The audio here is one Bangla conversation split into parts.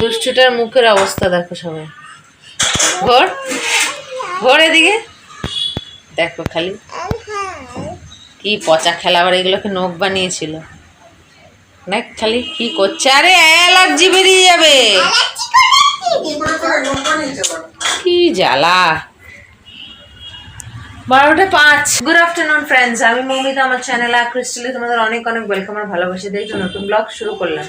দুষ্টুটার মুখের অবস্থা দেখো সবাই। ঘর ঘর এদিকে। দেখো খালি। কি পচা খেলা, আবার এগুলোকে নখ বানিয়েছিল। দেখ খালি কি করছে। আরে, অ্যালার্জি বেরিয়ে যাবে। কি জ্বালা। বারোটা পাঁচ। গুড আফটারনুন ফ্রেন্ডস আমি মৌমিতা, আমার চ্যানেলে ক্রিস্টালে তোমাদের অনেক অনেক ওয়েলকাম আর ভালোবাসি দেখছ নতুন ব্লগ শুরু করলাম।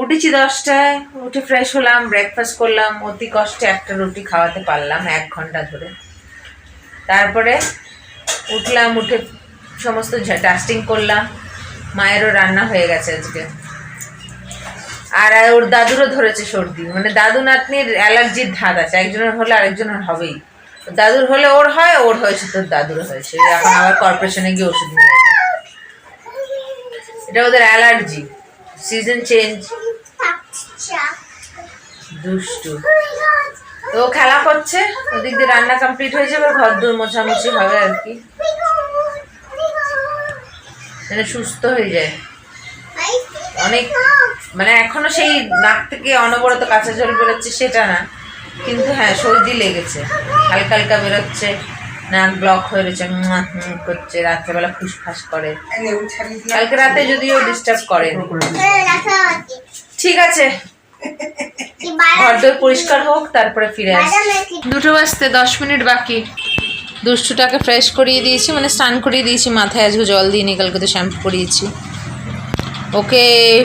উঠেছি দশটায়, উঠে ফ্রেশ হলাম ব্রেকফাস্ট করলাম, অতি কষ্টে একটা রুটি খাওয়াতে পারলাম এক ঘণ্টা ধরে। তারপরে উঠলাম, উঠে সমস্ত ডাস্টিং করলাম, মায়েরও রান্না হয়ে গেছে আজকে। আর ওর দাদুরও ধরেছে সর্দি মানে দাদু নাতনির অ্যালার্জির ধাত আছে একজনের হলে আরেকজনের হবেই। দাদুর হলে ওর হয়, ওর হয়েছে তোর দাদুর হয়েছে। এখন আবার কর্পোরেশনে গিয়ে ওষুধ নিয়ে এটা ওদের অ্যালার্জি। সিজন চেঞ্জ দুষ্টু। তো খেলা করছে? ওদিক দিয়ে রান্না কমপ্লিট হয়ে যাবে ঘর দূর মোছামুছি হবে আর কি। সুস্থ হয়ে যায়। অনেক মানে এখনও সেই নাক থেকে অনবরত কাঁচা জল বেরোচ্ছে সেটা না। কিন্তু হ্যাঁ সর্দি লেগেছে। হালকা হালকা বেরোচ্ছে। নাক ব্লক হয়ে রয়েছে করছে রাত্রেবেলা ফুসফাস করে। কালকে রাতে যদিও ডিস্টার্ব করে ঠিক আছে। ঘর দোর পরিষ্কার হোক তারপরে ফিরে আসি। দুটো বাজতে দশ মিনিট বাকি। দুষ্টুটাকে ফ্রেশ করিয়ে দিয়েছি মানে স্নান করিয়ে দিয়েছি মাথায় আজকে জল দিয়ে নিয়ে কালকে তো শ্যাম্পু করিয়েছি ওকে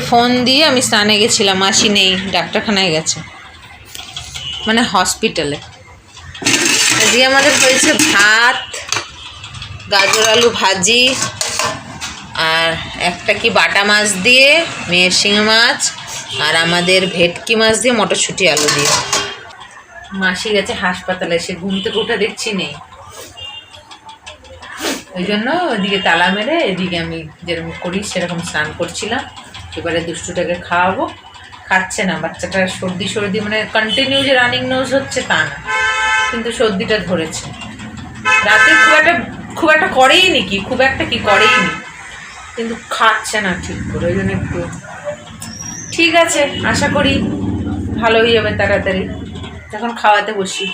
ফোন দিয়ে আমি স্নানে গেছিলাম আসি নেই ডাক্তারখানায় গেছে। মানে হসপিটালে আজকে আমাদের হয়েছে ভাত, গাজর আলু ভাজি, আর একটা কি বাটা মাছ দিয়ে মেরশিং মাছ, আর আমাদের ভেটকি মাছ দিয়ে মটরশুঁটি আলু দিয়ে। মাসি গেছে হাসপাতালে, সে ঘুম থেকে উঠে দেখছি নেই। ওই জন্য ওইদিকে তালা মেরে এদিকে আমি যেরকম করি, সেরকম স্নান করছিলাম। এবারে দুষ্টুটাকে খাওয়াবো। খাচ্ছে না বাচ্চাটার সর্দি সর্দি মানে কন্টিনিউ যে রানিং নোজ হচ্ছে তা না। কিন্তু সর্দিটা ধরেছে। রাতে খুব একটা খুব একটা করেই নি কি, খুব একটা কি করেই নি। কিন্তু খাচ্ছে না ঠিক করে, ওই জন্য একটু। ঠিক আছে, আশা করি ভালোই যাবে তাড়াতাড়ি। এখন খাওয়াতে বসি।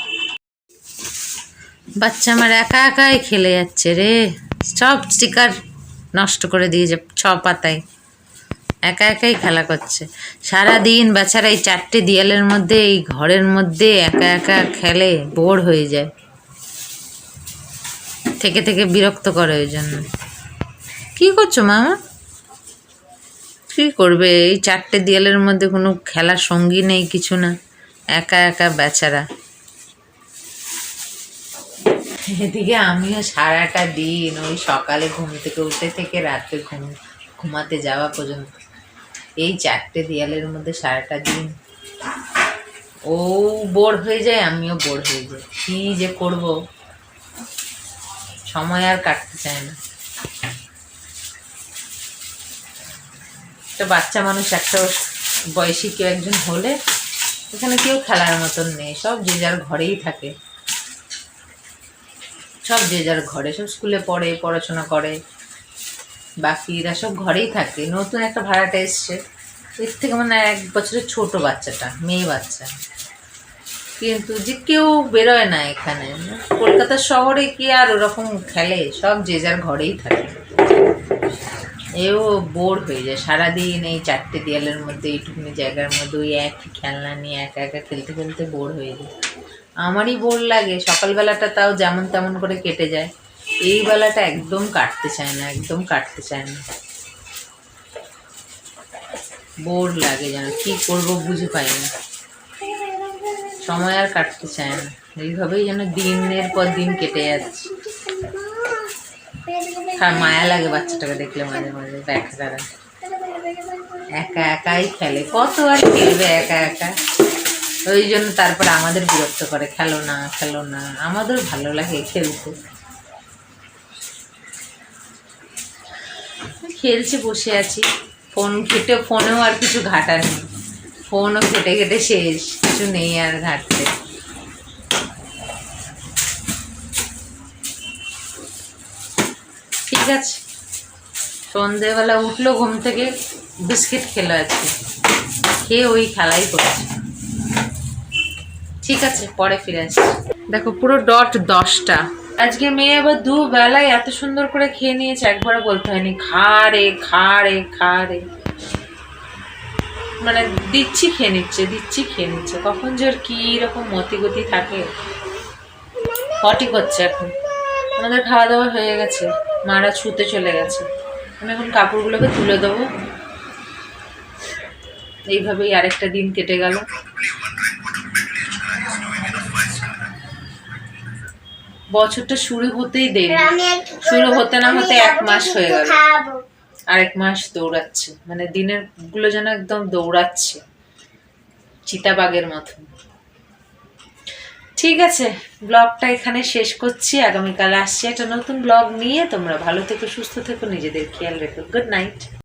বাচ্চা আমার একা একাই খেলে যাচ্ছে রে। সব স্টিকার নষ্ট করে দিয়েছে ছ পাতায়। একা একাই খেলা করছে। সারা দিন বেচারা এই চারটে দেয়ালের মধ্যে, এই ঘরের মধ্যে একা একা খেলে বোর হয়ে যায়। থেকে থেকে বিরক্ত করে ওই জন্য। কী করছ মামা? কী করবে? এই চারটে দেয়ালের মধ্যে কোনো খেলার সঙ্গী নেই, কিছু না। একা একা বেচারা। এদিকে আমিও সারাটা দিন ওই সকালে ঘুম থেকে, উঠে থেকে রাতে ঘুম ঘুমাতে যাওয়া পর্যন্ত। এই চারটে দেয়ালের মধ্যে সারাটা দিন। ও বোর হয়ে যায়, আমিও বোর হয়ে যাই। কী যে করব? সময় আর কাটতে চায় না। একটা বাচ্চা মানুষ, একটা বয়সী কেউ একজন হলে এখানে কেউ খেলার মতন নেই, সব যে যার ঘরেই থাকে। সব যে যার ঘরে, সব স্কুলে পড়ে, পড়াশোনা করে। বাকিরা সব ঘরেই থাকে। নতুন একটা ভাড়াটা এসছে। এর থেকে মানে এক বছরের ছোট বাচ্চাটা, মেয়ে বাচ্চা। কিন্তু যে কেউ বেরোয় না এখানে। কলকাতা শহরে কি আর ওরকম খেলে? সব যে যার ঘরেই থাকে। এও বোর হয়ে যায়। সারাদিন এই চারটে দেয়ালের মধ্যে, এইটুকুনি জায়গার মধ্যে, ওই একই খেলনা নিয়ে একা একা খেলতে খেলতে বোর হয়ে যায়। আমারই বোর লাগে। সকালবেলাটা তাও যেমন তেমন করে কেটে যায়। এই বেলাটা একদম কাটতে চায় না, একদম কাটতে চায় না। বোর লাগে যেন, কি করব বুঝে পাই না। সময় আর কাটতে চায় না। এইভাবেই যেন দিনের পর দিন কেটে যাচ্ছে। আর মায়া লাগে বাচ্চাটাকে দেখলে মাঝে মাঝে, দেখা তারা একা একাই খেলে, কত আর খেলবে একা একা। ওই জন্য তারপর আমাদের বিরক্ত করে, খেলো না খেলো না। আমাদেরও ভালো লাগে খেলতে। খেলছে, বসে আছি। ফোন ঘেটে ফোনেও আর কিছু ঘাটা নেই ফোনও ঘেটে ঘেটে শেষ, কিছু নেই আর ঘাটতে। ঠিক আছে। সন্ধেবেলা উঠল, ঘুম থেকে বিস্কিট খেলো আজকে। খেয়ে ওই খেলাই করছে। ঠিক আছে, পরে ফিরে আসছি। দেখো পুরো ডট দশটা। আজকে মেয়ে আবার দু বেলায় এত সুন্দর করে খেয়ে নিয়েছে, একবারও বলতে হয়নি। খা রে খা রে খা রে। মানে দিচ্ছি খেয়ে নিচ্ছে, দিচ্ছি খেয়ে নিচ্ছে। কখন যে ওর কি রকম মতিগতি থাকে। পটি করছে এখন। আমাদের খাওয়া দাওয়া হয়ে গেছে। মারা ছুতে চলে গেছে। আমি এখন কাপড়গুলোকে তুলে দেবো। এইভাবেই আরেকটা দিন কেটে গেল। বছরটা শুরু হতেই দেরি। শুরু হতে না হতে এক মাস হয়ে গেল। খাব। আরেক মাস দৌড়াচ্ছে। মানে দিনেরগুলো যেন একদম দৌড়াচ্ছে। চিতাবাগের মতন। ঠিক আছে ব্লগটা এখানে শেষ করছি। আগামীকাল আসছি একটা নতুন ব্লগ নিয়ে। তোমরা ভালো থেকো সুস্থ থেকো নিজেদের খেয়াল রেখো। Good night.